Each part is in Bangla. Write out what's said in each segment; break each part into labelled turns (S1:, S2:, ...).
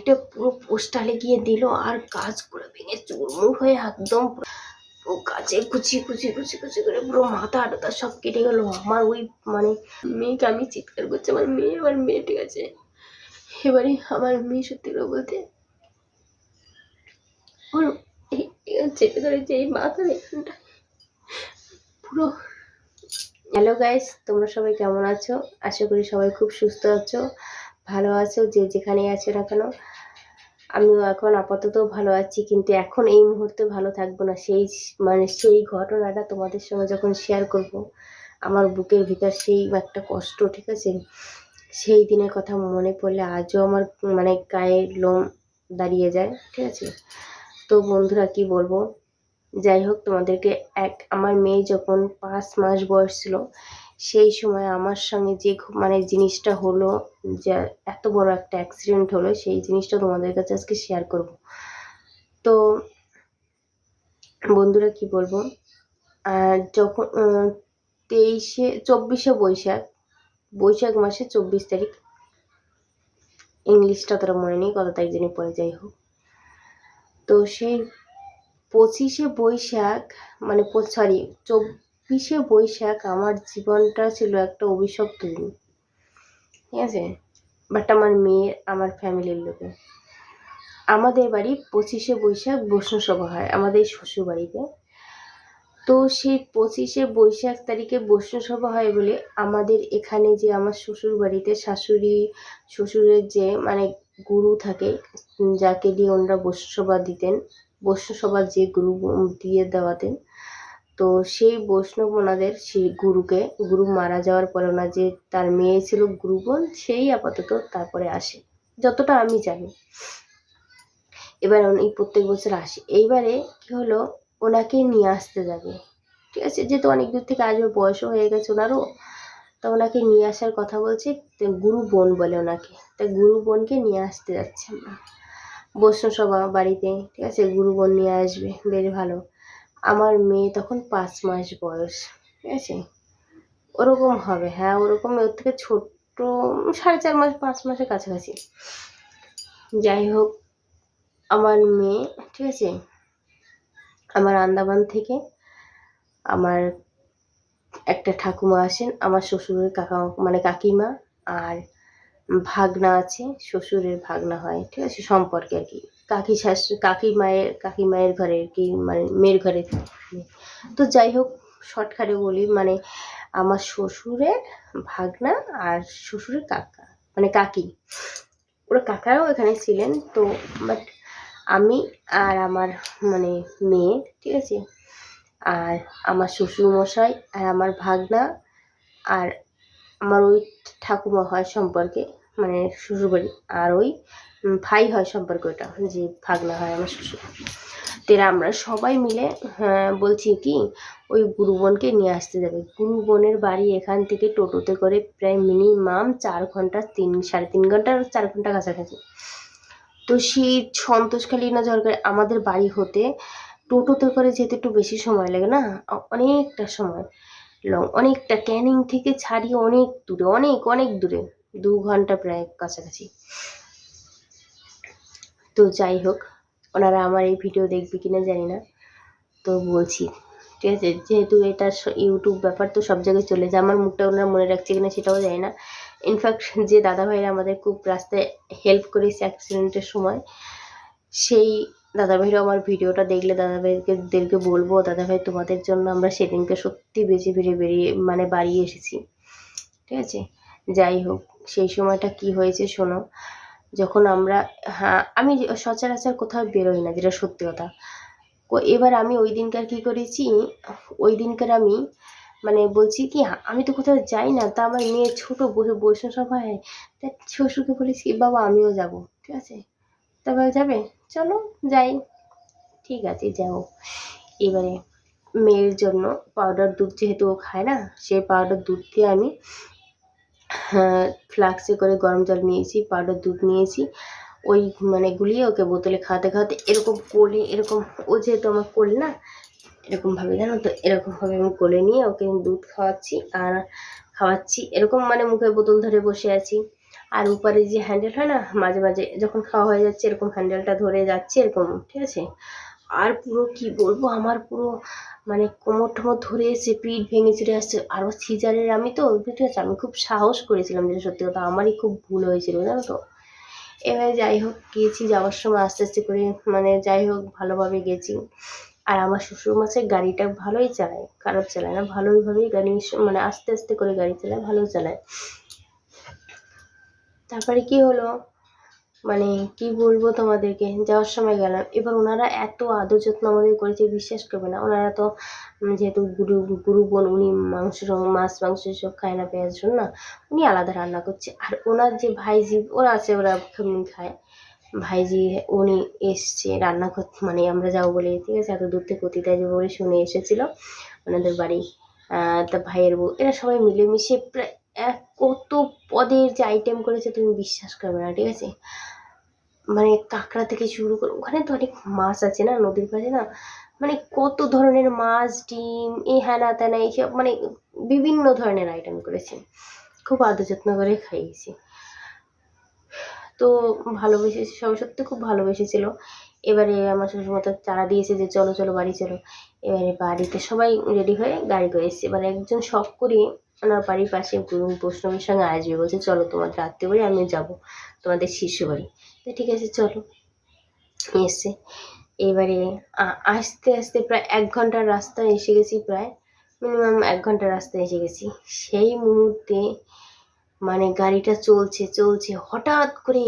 S1: গাড়িটা পুরো পোস্টালে গিয়ে দিল আর গাছগুলো ভেঙে চুরমুর হয়ে একদম পুরো গাছে কুচি কুচি কুচি কুচি করে পুরো মাথা আটাতা সব কেটে গেল। আমার ওই মানে মেয়েকে আমি চিৎকার করছি, আমার মেয়ে আমার মেয়ে, ঠিক আছে? এবারে আমার মেয়ে সত্যি করে বলতে চেপে ধরেছে এই মাথার এখানটা পুরো হ্যালো গাইস তোমরা সবাই কেমন আছো? আশা করি সবাই খুব সুস্থ আছো, ভালো আছো, যে যেখানেই আছো না কেন। আমিও এখন আপাতত ভালো আছি, কিন্তু এখন এই মুহূর্তে ভালো থাকব না। সেই মানে সেই ঘটনাটা তোমাদের সঙ্গে যখন শেয়ার করব, আমার বুকের ভিতর সেই একটা কষ্ট, ঠিক আছে? সেই দিনের কথা মনে পড়লে আজও আমার মানে গায়ের লোম দাঁড়িয়ে যায়, ঠিক আছে? তো বন্ধুরা, কি বলব? যাই হোক, তোমাদেরকে এক, আমার মেয়ে যখন পাঁচ মাস বয়স ছিল সেই সময় আমার সঙ্গে যে মানে জিনিসটা হলো যে এত বড় একটা অ্যাক্সিডেন্ট হলো, সেই জিনিসটা তোমাদের কাছে আজকে শেয়ার করব। তো বন্ধুরা কি বলব? আর যখন তেইশে, চব্বিশে বৈশাখ বৈশাখ মাসে চব্বিশ তারিখ, ইংলিশটা তোরা মনে নেই কত তারিখ জানি পরে যাই হোক। তো সেই পঁচিশে বৈশাখ মানে সরি চব্বিশে বৈশাখ? আমার জীবনটা ছিল একটা অভিশপ্ত দিন। ঠিক আছে? বাট আমার মেয়ের আমার ফ্যামিলির লোকে। আমাদের বাড়ি পঁচিশে বৈশাখ বৈষ্ণসভা হয়, আমাদের শ্বশুর বাড়িতে তো সেই পঁচিশে বৈশাখ তারিখে বৈষ্ণসভা হয় বলে আমাদের এখানে যে আমার শ্বশুর বাড়িতে শাশুড়ি, শ্বশুরের যে মানে গুরু থাকে, যাকে দিয়ে ওনারা বৈষ্ণসভা দিতেন বৈষ্ণব সভার যে গুরু দিয়ে দেওয়াতেন তো সেই বৈষ্ণব ওনাদের সেই গুরুকে, গুরু মারা যাওয়ার পরে ওনার যে তার মেয়ে ছিল গুরুবোন, সেই আপাতত তারপরে আসে, যতটা আমি জানি। এবার উনি প্রত্যেক বছর আসে। এইবারে কি হলো? ওনাকে নিয়ে আসতে যাবে। ঠিক আছে? যেহেতু অনেক দূর থেকে আসবে, বয়সও হয়ে গেছে ওনারও, তো ওনাকে নিয়ে আসার কথা বলছে গুরু বোন বলে ওনাকে। তা গুরু বোনকে নিয়ে আসতে যাচ্ছে বৈষ্ণব সভা বাড়িতে, ঠিক আছে? গুরু বোন নিয়ে আসবে, বেশ ভালো। আমার মেয়ে তখন পাঁচ মাস বয়স, ঠিক আছে? ওরকম হবে হ্যাঁ ওরকম ওর থেকে ছোট্ট, সাড়ে চার মাস, পাঁচ মাসের কাছাকাছি। যাই হোক, আমার মেয়ে, ঠিক আছে? আমার আন্দামান থেকে আমার একটা ঠাকুমা আসেন, আমার শ্বশুরের কাকা মানে কাকিমা আর ভাগনা আছে, শ্বশুরের ভাগনা হয়, ঠিক আছে? সম্পর্কে আর কি। কাকি শাশু, কাকি মায়ের কাকি মায়ের ঘরে কি মানে মেয়ের ঘরে। তো যাই হোক, শর্টকাটে বলি মানে আমার শ্বশুরের ভাগনা আর শ্বশুরের কাকা মানে কাকি। ওরা কাকারাও এখানে ছিলেন, তো বাট আমি আর আমার মানে মেয়ে, ঠিক আছে? আর আমার শ্বশুর মশাই আর আমার ভাগনা আর আমার ওই ঠাকুমা হয় সম্পর্কে মানে শ্বশুরবাড়ি। আর ওই ভাই হয় সম্পর্ক ওটা যে ভাগনা হয় আমার শ্বশুর। তো এরা আমরা সবাই মিলে হ্যাঁ, বলছি কি ওই গুরু বোনকে নিয়ে আসতে যাবে। গুরু বোনের বাড়ি এখান থেকে টোটোতে করে প্রায় মিনিমাম চার ঘণ্টা তিন সাড়ে তিন ঘণ্টা চার ঘণ্টা কাছাকাছি। তো সেই সন্তোষখালী না ঝড়খালি আমাদের বাড়ি হতে টোটোতে করে যেতে একটু বেশি সময় লাগে না? অনেকটা সময়। লং অনেকটা ক্যানিং থেকে ছাড়িয়ে অনেক দূরে অনেক অনেক দূরে। দু ঘণ্টা প্রায় কাছাকাছি। তো যাই হোক, ওনারা আমার এই ভিডিও দেখবে কিনা জানি না, তো বলছি, ঠিক আছে? যেহেতু এটা ইউটিউব ব্যাপার, তো সব জায়গায় চলে যায়। আমার মুখটা ওনারা মনে রাখছে কিনা সেটাও জানি না। ইনফ্যাক্ট যে দাদাভাইরা আমাদের খুব রাস্তায় হেল্প করেছে অ্যাক্সিডেন্টের সময়, সেই দাদাভাইরাও আমার ভিডিওটা দেখলে দাদাভাইকে দেরকে বলব, দাদাভাই, তোমাদের জন্য আমরা সেদিনকে সত্যি বেঁচে ফিরে বেরিয়ে মানে বাড়ি এসেছি। ঠিক আছে? যাই হোক সেই সময়টা কি হয়েছে শোনো। যখন আমরা হ্যাঁ আমি সচরাচর কোথাও বেরোই না যেটা সত্যি কথা। এবার আমি ওই দিনকার কি করেছি ওই দিনকার আমি মানে বলছি কি আমি তো কোথাও যাই না তা আমার মেয়ে ছোট বসে বসে সবাই তা শ্বশুরকে বলেছি বাবা আমিও যাব। ঠিক আছে? তারপরে যাবে? চলো যাই। ঠিক আছে যাও। এবারে মেয়ের জন্য পাউডার দুধ যেহেতু ও খায় না সেই পাউডার দুধ দিয়ে আমি হ্যাঁ, ফ্লাক্সে করে গরম জল নিয়েছি পাউডার দুধ নিয়েছি, ওই মানে গুলিয়ে ওকে বোতলে খাওয়াতে খাওয়াতে এরকম কোলে, এরকম ও যেহেতু আমার কোল না এরকমভাবে জানো তো এরকমভাবে আমি কোলে নিয়ে ওকে দুধ খাওয়াচ্ছি আর খাওয়াচ্ছি, এরকম মানে মুখে বোতল ধরে বসে আছি। আর উপরে যে হ্যান্ডেল হয় না, মাঝে মাঝে যখন খাওয়া হয়ে যাচ্ছে এরকম হ্যান্ডেলটা ধরে যাচ্ছে এরকম, ঠিক আছে? আর পুরো কি বলব, আমার পুরো মানে কোমর টোমর ধরে এসে পিঠ ভেঙে চলে আসছে। আরও সিজারের আমি তো ঠিক আছে আমি খুব সাহস করেছিলাম যেটা সত্যি কথা, আমারই খুব ভুল হয়েছিল, জানো তো। এবারে যাই হোক গিয়েছি যাওয়ার সময় আস্তে আস্তে করে মানে যাই হোক, ভালোভাবে গেছি। আর আমার শ্বশুরমশাই গাড়িটা ভালোই চালায়, খারাপ চালায় না ভালোইভাবেই গাড়ি মানে আস্তে আস্তে করে গাড়ি চালায়, ভালো চালায়। তারপরে কি হলো? মানে কি বলব তোমাদেরকে, যাওয়ার সময় গেলাম। এবার ওনারা এত আদর যত্ন আমাদের করেছে, বিশ্বাস করবে না। ওনারা তো যেহেতু গুরু গুরু বোন, উনি মাংস, মাছ, মাংস সব খায় না পেঁয়াজ রসুন না, উনি আলাদা রান্না করছে। আর ওনার যে ভাইজি, ওরা আছে, ওরা খায়। ভাইজি, উনি এসছে রান্না করতে মানে আমরা যাব বলে, ঠিক আছে, এত দূর থেকে অতিথি যাব বলে শুনে এসেছিল ওনাদের বাড়ি। তা ভাইয়ের বউ, এরা সবাই মিলেমিশে প্রায় এক কত পদের যে আইটেম করেছে তুমি বিশ্বাস করবে না, ঠিক আছে? মানে কাঁকড়া থেকে শুরু করে, ওখানে তো অনেক মাছ আছে না, নদীর পাশে না? মানে কত ধরনের মাছ, ডিম এ হ্যানা ত্যানা, এইসব মানে বিভিন্ন ধরনের আইটেম করেছে। খুব আদর যত্ন করে খাইয়েছি। তো ভালোবেসেছে সবাই সত্যি খুব ভালোবেসেছিল। এবারে আমার শ্বশুরমশাই চারা দিয়েছে যে, চলো চলো, বাড়ি, চলো। এবারে বাড়িতে সবাই রেডি হয়ে গাড়ি করে এসছে। এবার একজন শখ করে ওনার বাড়ির পাশে বৈষ্ণবের সঙ্গে আসবে। বলছে, চলো তোমাদের আত্মীয় বাড়ি আমি যাব তোমাদের শিশু বাড়ি। তো ঠিক আছে, চলো। এসে এবারে আস্তে আস্তে প্রায় এক ঘণ্টার রাস্তা এসে গেছি প্রায় মিনিমাম এক ঘণ্টার রাস্তা এসে গেছি। সেই মুহূর্তে মানে গাড়িটা চলছে চলছে, হঠাৎ করে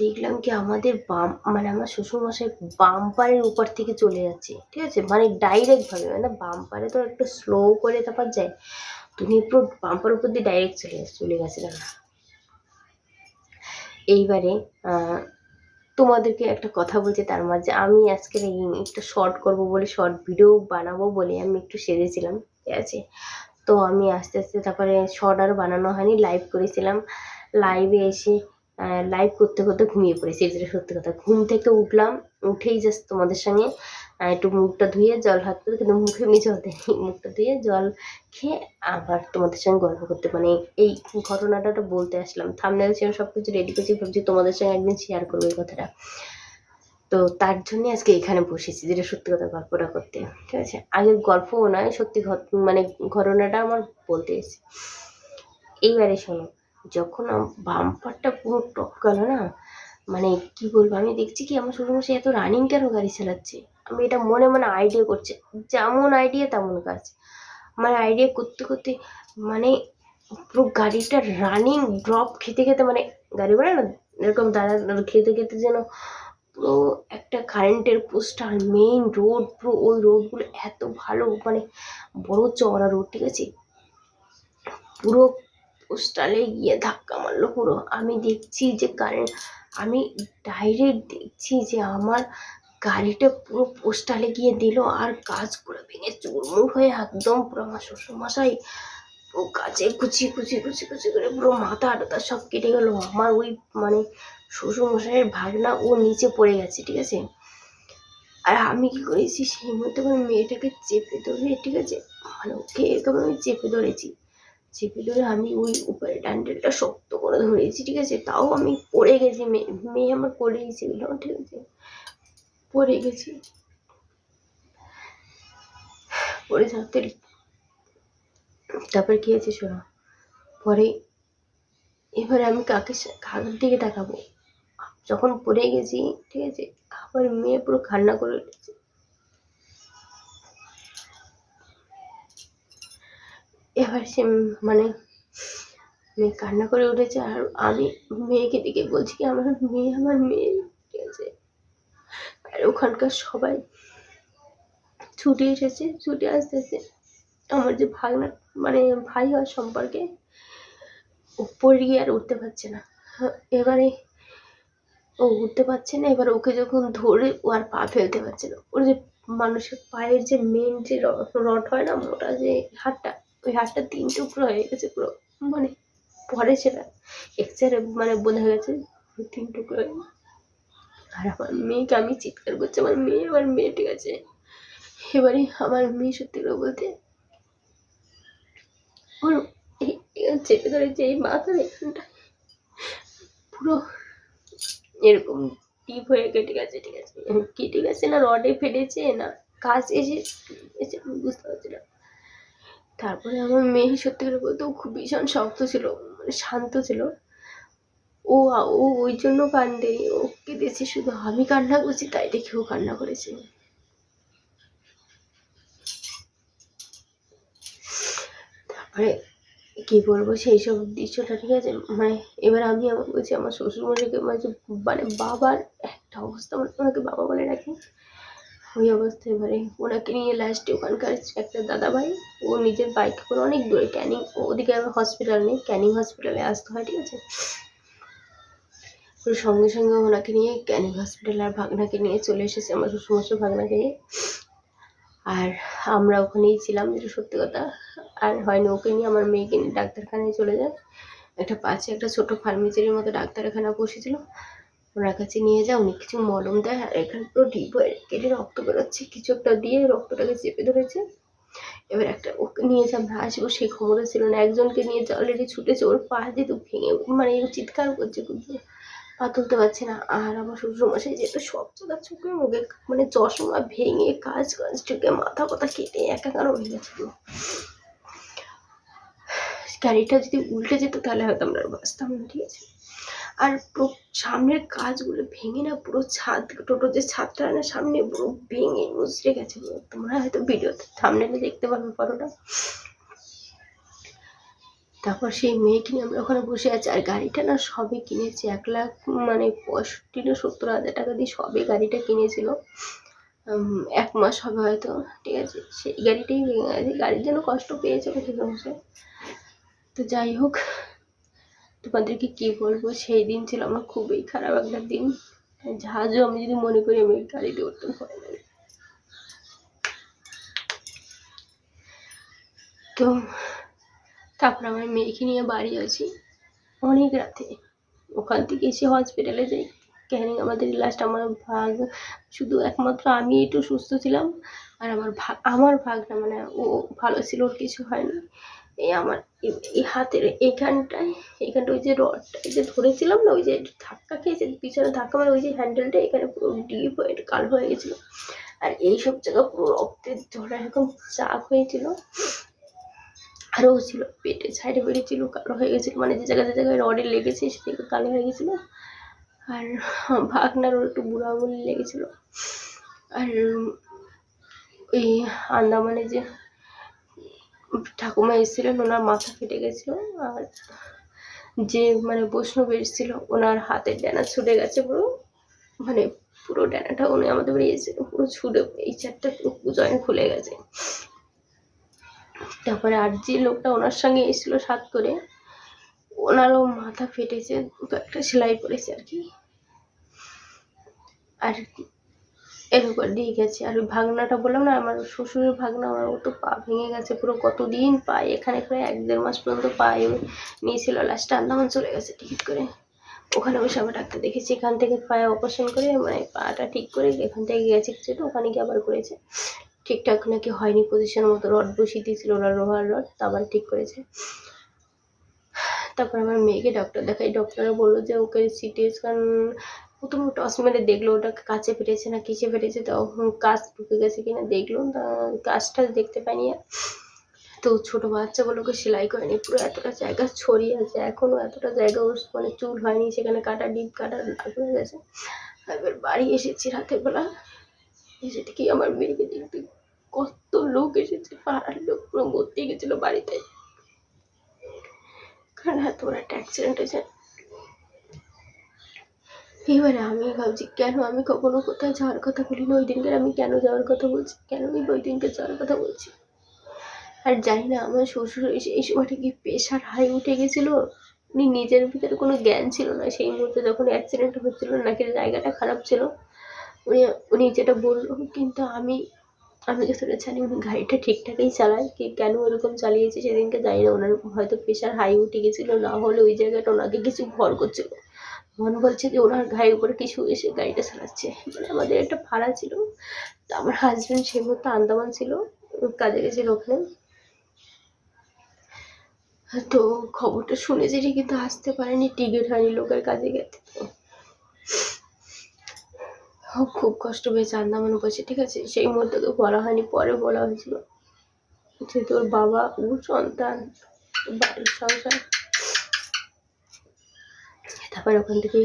S1: দেখলাম কি আমাদের বাম মানে আমার শ্বশুরমশাই বাম্পারের উপর থেকে চলে যাচ্ছে, ঠিক আছে? মানে ডাইরেক্ট ভাবে মানে বাম্পারে তো একটু স্লো করে তারপর যায়। তুমি পুরো বাম্পার উপর দিয়ে ডাইরেক্ট চলে চলে গেছিলাম। এইবারে তোমাদেরকে একটা কথা বলছি তার মাঝে আমি আজকের এই একটু শর্ট করব বলে শর্ট ভিডিও বানাবো বলে আমি একটু সেরেছিলাম ঠিক আছে? তো আমি আস্তে আস্তে তারপরে শর্ট আর বানানো হয়নি লাইভ করেছিলাম। লাইভে এসে লাইভ করতে করতে ঘুমিয়ে পড়েছি সত্যি কথা। ঘুম থেকে উঠলাম, উঠেই জাস্ট তোমাদের সঙ্গে আহ, একটু মুখটা ধুয়ে জল হাত কিন্তু মুখে এমনি দেয়নি মুখটা ধুয়ে জল খেয়ে আবার তোমাদের সঙ্গে গল্প করতে। মানে এই ঘটনাটা তো বলতে আসলাম। থামনেল ছিল সব কিছু রেডি করছি ভাবছি তোমাদের সঙ্গে একদিন শেয়ার করব এই কথাটা। তো তার জন্য আজকে এখানে বসেছি যেটা সত্যি কথা গল্পটা করতে। ঠিক আছে? আগে গল্পও নয় সত্যি মানে ঘটনাটা আমার বলতে এসেছে। এইবারে শোনো যখন বাম্পারটা পুরো টপ গেল না মানে কি বলব, আমি দেখছি কি আমার শ্বশুরমশাই এত রানিং কেন গাড়ি চালাচ্ছে? আমি এটা মনে মনে আইডিয়া করছি। যেমন আইডিয়া তেমন কাজ। মানে আইডিয়া করতে করতে মানে পুরো গাড়িটা রানিং ড্রপ খেতে খেতে মানে গাড়ি বেড়ায় না, এরকম দাঁড়া খেতে খেতে যেন পুরো একটা কারেন্টের পোস্টার মেইন রোড পুরো ওই রোডগুলো এত ভালো মানে বড় চওড়া রোড ঠিক আছে? পুরো পোস্টালে গিয়ে ধাক্কা মারলো। পুরো আমি দেখছি যে কারেন্ট আমি ডাইরেক্ট দেখছি যে আমার গাড়িটা পুরো পোস্টালে গিয়ে দিল আর গাছগুলো ভেঙে চুরমুর হয়ে একদম পুরো আমার শ্বশুরমশাই পুরো গাছে কুচি কুচি কুচি কুচি করে পুরো মাথা টাথা সব কেটে গেল। আমার ওই মানে শ্বশুরমশাইয়ের ভাগনা ও নিচে পড়ে গেছে, ঠিক আছে? আর আমি কি করেছি, সেই মুহূর্তে আমার মেয়েটাকে চেপে ধরে, ঠিক আছে? মানে ওকে এরকম আমি চেপে ধরেছি। চেপে ধরে আমি ওই উপরে ড্যান্ডেলটা শক্ত করে ধরেছি, ঠিক আছে? তাও আমি পড়ে গেছি মেয়ে মেয়ে আমার পড়েই ছিল ঠিক আছে। পড়ে গেছি। পড়ে থাকতে তারপর কি হয়েছে শোনো? পরে এবারে আমি কাকে সা- কার দিকে তাকাবো? যখন পড়ে গেছি, ঠিক আছে? আবার মেয়ে পুরো কান্না করে উঠেছে। এবার সে মানে মেয়ে কান্না করে উঠেছে আর আমি মেয়েকে দিকে বলছি কি, আমার মেয়ে আমার মেয়ে ঠিক আছে আর ওখানকার সবাই ছুটে এসেছে, ছুটে আসতে আসতে আমার যে ভাগনা মানে ভাই হওয়ার সম্পর্কে উপরে গিয়ে আর উঠতে পারছে না। এবারে ও উঠতে পারছে না, এবার ওকে যখন ধরে ও আর পা ফেলতে পারছে না। ওর যে মানুষের পায়ের যে মেন যে রড হয় না, মোটা যে হাড়টা ওই হাড়টা তিন টুকরো হয়ে গেছে পুরো। মানে পরে সেটা এক্সরে মানে বোঝা গেছে তিন টুকরো আর আমার মেয়েকে আমি চিৎকার করছি, আমার মেয়ে আমার মেয়ে, ঠিক আছে? এবারে আমার মেয়ে সত্যি করে বলতে চেপে ধরেছে এই মাথার এখানটা পুরো এরকম টিপ হয়ে কেটে গেছে ঠিক আছে। কেটে গেছে না রডে ফেটেছে না, কাজ এসে বুঝতে পারছি না। তারপরে আমার মেয়ে সত্যি করে বলতে ও খুব ভীষণ শক্ত ছিল মানে শান্ত ছিল। ও ও ওই জন্য কান্দে ও কেঁদেছে শুধু আমি কান্না করছি, তাই দেখে ও কান্না করেছে। তারপরে কি বলব সেই সব দৃশ্যটা, ঠিক আছে? মানে এবার আমি আমার বলছি, আমার শ্বশুরমশাইকে মানে মানে বাবার একটা অবস্থা মানে ওনাকে বাবা বলে রাখি। ওই অবস্থায় এবারে। ওনাকে নিয়ে লাস্টে ওখানকার একটা দাদা ভাই ও নিজের বাইক করে অনেক দূরে, ক্যানিং ওদিকে হসপিটাল নেই, ক্যানিং হসপিটালে আসতে হয়, ঠিক আছে? ওর সঙ্গে সঙ্গে ওনাকে নিয়ে ক্যানিং হসপিটাল আর ভাগনাকে নিয়ে চলে এসেছে আমার শ্বশুরমশাই ভাগনাকে নিয়ে। আর আমরা ওখানেই ছিলাম, যেটা সত্যি কথা। আর হয়নি ওকে নিয়ে আমার মেয়েকে নিয়ে ডাক্তারখানায় চলে যায় একটা পাশে একটা ছোট ফার্মেসির মতো ডাক্তারখানা বসেছিল। ওনার কাছে নিয়ে যায় উনি কিছু মলম দেয়, আর এখানে পুরো ডিপ হয়ে কেটে রক্ত বেরোচ্ছে, কিছু একটা দিয়ে রক্তটাকে চেপে ধরেছে। এবার একটা ওকে নিয়ে যে আমরা আসব সেই ক্ষমতা ছিল না, একজনকে নিয়ে যে অলরেডি ছুটেছে, ওর পা দিয়ে তো ভেঙে মানে চিৎকার করছে খুব পা তুলতে পারছে না। আর আমার শ্বশুরমশাই যেহেতু সব জায়গা চোখে মুখে মানে চশমা ভেঙে কাজ কাজ চোখে মাথা কথা কেটে একাকার হয়ে গেছে পুরো। গাড়িটা যদি উল্টে যেত, তাহলে হয়তো আমরা বাঁচতাম না, ঠিক আছে? আর পুরো সামনের কাজগুলো ভেঙে না, পুরো ছাদ, টোটো যে ছাদটা না সামনে পুরো ভেঙে মুচড়ে গেছে তোমরা হয়তো ভিডিওতে সামনে দেখতে পারবে ফটোটা। তারপর সেই মেয়েকে নিয়ে আমরা ওখানে বসে আছি, আর গাড়িটা না সবে কিনেছে। এক লাখ মানে পঁয়ষট্টি না সত্তর হাজার টাকা দিয়ে সবে গাড়িটা কিনেছিল। এক মাস হবে হয়তো, ঠিক আছে? সেই গাড়িটাই ভেঙে গাড়ির জন্য কষ্ট পেয়েছে আছে তো যাই হোক তোমাদেরকে কি বলব? সেই দিন ছিল আমার খুবই খারাপ একটা দিন। জাহাজও আমি যদি মনে করি, আমি গাড়িতে উঠতে ভয় লাগে। তো তারপর আমার মেয়েকে নিয়ে বাড়ি আছি অনেক রাতে। ওখান থেকে এসে হসপিটালে যাই। ক্যানিং আমাদের লাস্ট আমার ভাগ, শুধু একমাত্র আমি একটু সুস্থ ছিলাম। আর আমার ভাগ আমার ভাগটা মানে ও ভালো ছিল, ওর কিছু হয়নি। এই আমার এই- হাতের এইখানটায়, এইখানটা ওই যে রডটা যে ধরেছিলাম না, ওই যে ধাক্কা খেয়েছে, পিছনে ধাক্কা মানে ওই যে হ্যান্ডেলটা এখানে পুরো ডিপ হয়ে, কালো হয়ে গেছিল। আর এই সব জায়গা পুরো রক্তের ঝরা এরকম চাক হয়েছিল। আরও ছিল, পেটে সাইডে বেরিয়েছিল, কালো হয়ে গেছিল মানে যে জায়গায় যে জায়গায় রডে লেগেছে সেদিকে কালো হয়ে গেছিল। আর ভাগনার ওর একটু বুড়ো আঙুল লেগেছিলো। আর ওই আন্দামানে যে ঠাকুমা এসেছিলেন ওনার মাথা ফেটে গেছিল আর যে মানে বৈষ্ণব এসেছিল, ওনার হাতের ডানা ছুটে গেছে পুরো। মানে পুরো ডানাটা উনি আমাদের বাড়ি এসেছিল পুরো ছুটে এই চারটা জয়েন খুলে গেছে। তারপরে আর যে লোকটা ওনার সঙ্গে এসেছিল সাত করে, ওনারও মাথা ফেটেছে একটা সেলাই পড়েছে আর কি। আর এর উপর দিয়ে গেছে। আর ওই ভাগনাটা বললাম না, আমার শ্বশুরের ভাগনা, আমার ও তো পা ভেঙে গেছে পুরো কতদিন পায়ে, এখানে প্রায় এক দেড় মাস পর্যন্ত পায়ে নিয়েছিল লাস্টে আন্দামান চলে গেছে টিকিট করে। ওখানে বসে আবার ডাক্তার দেখেছি এখান থেকে পায়ে অপারেশন করে মানে পাটা ঠিক করে এখান থেকে গেছে কিছুটা ওখানে গিয়ে আবার করেছে। ঠিকঠাক নাকি হয়নি পজিশন মতো, রড বসিয়ে দিয়েছিল, ওরা লোহার রড, তা আবার ঠিক করেছে। তারপর আমার মেয়েকে ডক্টর দেখাই ডক্টররা বলল যে ওকে সিটি স্ক্যান প্রথমে টস মেরে দেখল, ওটা কাছে ফেটেছে না, কিসে ফেটেছে তখন কাজ ঢুকে গেছে কিনা দেখল তা কাজটা দেখতে পাইনি আর। তো ছোট বাচ্চা বলে ওকে সেলাই করেনি, পুরো এতটা জায়গা ছড়িয়ে আছে, এখনও এতটা জায়গা ওর মানে চুল হয়নি, সেখানে কাটা, ডিপ কাটা হয়ে গেছে। এবার বাড়ি এসেছি রাতের বেলা, এসে দেখি আমার মেয়েকে দেখতে কত লোক এসেছে, পাড়ার লোক পুরো ভর্তি গেছিল বাড়িতে। কারণ এত বড় একটা অ্যাক্সিডেন্ট হয়েছে। এবারে আমি ভাবছি, কেন আমি কখনো কোথাও যাওয়ার কথা বলি না ওই দিনকে আমি কেন যাওয়ার কথা বলছি? কেন আমি ওই দিনকে যাওয়ার কথা বলছি? আর জানি না, আমার শ্বশুর এসে এই সময়টা কি প্রেশার হাই উঠে গেছিল? উনি নিজের ভিতরে কোনো জ্ঞান ছিল না। সেই মুহূর্তে যখন অ্যাক্সিডেন্ট হচ্ছিল নাকি জায়গাটা খারাপ ছিল, উনি উনি যেটা বলল, কিন্তু আমি আমি যতটা জানি, উনি গাড়িটা ঠিকঠাকই চালায়। কি, কেন ওরকম চালিয়েছে? সেদিনকে জানি না, ওনার হয়তো প্রেশার হাই উঠে গেছিল। না হলে ওই জায়গাটা ওনাকে কিছু ভর করছিল। মন বলছে যে ওনার গায়ের উপরে কিছু এসে গাড়িটা চালাচ্ছে। মানে আমাদের একটা ভাড়া ছিল, তো আমার হাজব্যান্ড সেই মুহূর্তে আন্দামান ছিল, কাজে গেছিল ওখানে। তো খবরটা শুনে যে কিন্তু আসতে পারেনি টিকিট হয়নি লোকের কাজে গেছে খুব কষ্ট পেয়েছে আন্দামান বসে ঠিক আছে? সেই মুহূর্তে তো বলা হয়নি, পরে বলা হয়েছিল। যে তোর বাবা ও সন্তান, বাড়ির সংসার। তারপর ওখান থেকে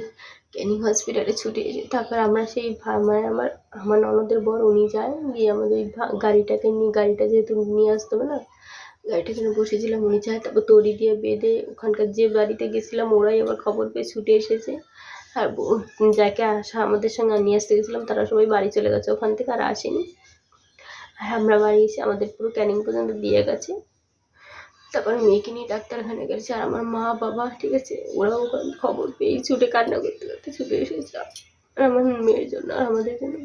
S1: ক্যানিং হসপিটালে ছুটে এসে তারপর আমরা সেই ভা- মানে আমার আমার ননদের বর উনি যায়, গিয়ে আমাদের গাড়িটাকে নিয়ে, গাড়িটা যেহেতু নিয়ে আসতে হবে না গাড়িটা নিয়ে বসেছিলাম, উনি যায়, তারপর তড়ি দিয়ে বেঁধে ওখানকার যে বাড়িতে গেছিলাম, ওরাই আবার খবর পেয়ে ছুটে এসেছে। আর যাকে আসা, আমাদের সঙ্গে নিয়ে আসতে গেছিলাম, তারা সবাই বাড়ি চলে গেছে ওখান থেকে আর আসেনি। আর আমরা বাড়ি এসে আমাদের পুরো ক্যানিং পর্যন্ত দিয়ে গেছে। তারপরে মেয়েকে নিয়ে ডাক্তারখানে গেছে আর আমার মা, বাবা, ঠিক আছে? ওরাও খবর পেয়ে ছুটে কান্না করতে করতে ছুটে এসেছে। আর আমার মেয়ের জন্য আর আমাদের জন্য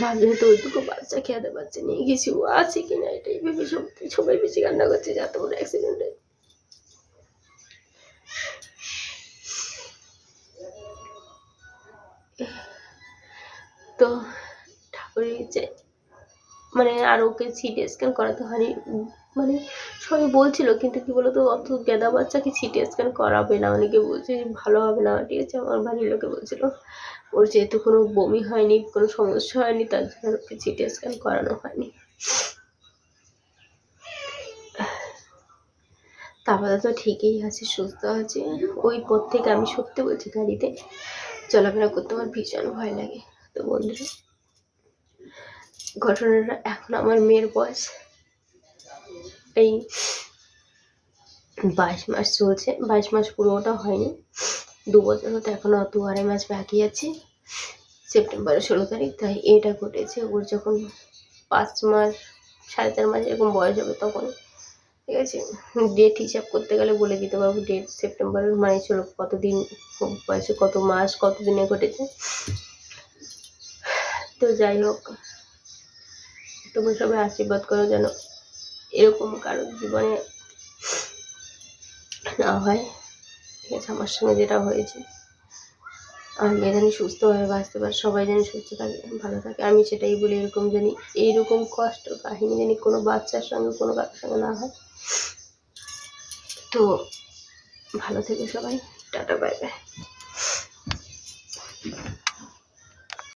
S1: ভাবছি হয়তো ওইটুকু বাচ্চা খেয়াতে পারছে নিয়ে গেছি। ও আছে কি না এটাই ভেবে সব, সবাই বেশি কান্না করছে যত বড় অ্যাক্সিডেন্ট তো ঠাকুরের ইচ্ছে মানে আর ওকে সিটি স্ক্যান করাতে হয়নি। মানে সবাই বলছিল, কিন্তু কি বলতো, অত গেদা বাচ্চাকে সিটি স্ক্যান করাবে না। অনেকে বলছে, ভালো হবে না। ঠিক আছে, আমার বাড়ির লোকে বলছিল। ওর যেহেতু কোনো বমি হয়নি, কোনো সমস্যা হয়নি, তার জন্য ওকে সিটি স্ক্যান করানো হয়নি। তারপরে তো ঠিকই আছে, সুস্থ আছে। ওই পর থেকে আমি সত্যি বলছি গাড়িতে চলাফেরা করতে আমার ভীষণ ভয় লাগে। তো বন্ধুরা, ঘটনাটা এখন আমার মেয়ের বয়স। এই বাইশ মাস চলছে। বাইশ মাস পুরোটা হয়নি। দু বছর হতে এখনও দু আড়াই মাস বাকি আছে। সেপ্টেম্বরের ষোলো তারিখ, তাই এটা ঘটেছে। ওর যখন পাঁচ মাস, সাড়ে চার মাস এরকম বয়স হবে তখন, ঠিক আছে? ডেট হিসাব করতে গেলে বলে দিতে পারব। ডেট সেপ্টেম্বরের মানে ছিল কতদিন, বয়সে কত মাস কত দিনে ঘটেছে? তো যাই হোক, তোমরা সবাই আশীর্বাদ করো যেন এরকম কারোর জীবনে না হয়, ঠিক আছে, আমার সঙ্গে যেটা হয়েছে। আর মেয়ে জানি সুস্থভাবে বাঁচতে পারে, সবাই জানি সুস্থ থাকে, ভালো থাকে, আমি সেটাই বলি, এরকম জানি, এইরকম কষ্ট, কাহিনী জানি কোনো বাচ্চার সঙ্গে, কোনো কারোর সঙ্গে না হয়। তো ভালো থেকো সবাই, টাটা বাই বাই